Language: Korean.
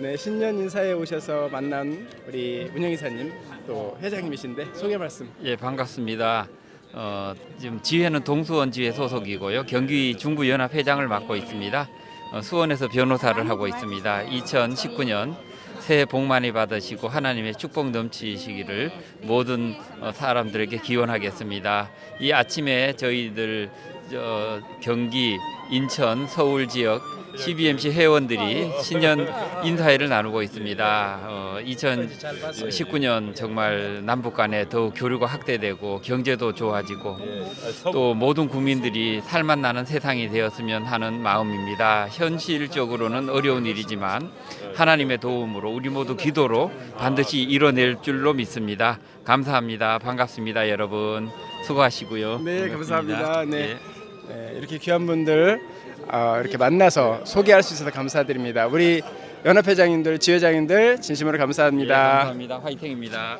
네, 신년 인사에 오셔서 만난 우리 문영 이사님 또 회장님이신데 소개 말씀. 예, 반갑습니다. 어, 지금 지회는 동수원 지회 소속이고요. 경기 중부 연합 회장을 맡고 있습니다. 어, 수원에서 변호사를 하고 있습니다. 2019년 새해 복 많이 받으시고 하나님의 축복 넘치시기를 모든 어, 사람들에게 기원하겠습니다. 이 아침에 저희들 저, 경기, 인천, 서울 지역 CBMC 회원들이 신년 인사회를 나누고 있습니다. 어, 2019년 정말 남북 간에 더욱 교류가 확대되고 경제도 좋아지고 또 모든 국민들이 살맛 나는 세상이 되었으면 하는 마음입니다. 현실적으로는 어려운 일이지만 하나님의 도움으로 우리 모두 기도로 반드시 이뤄낼 줄로 믿습니다. 감사합니다. 반갑습니다, 여러분. 수고하시고요. 네, 반갑습니다. 감사합니다. 네. 예. 네, 이렇게 귀한 분들 어, 이렇게 만나서 소개할 수 있어서 감사드립니다. 우리 연합회장님들, 지회장님들 진심으로 예, 감사합니다. 감사합니다. 화이팅입니다.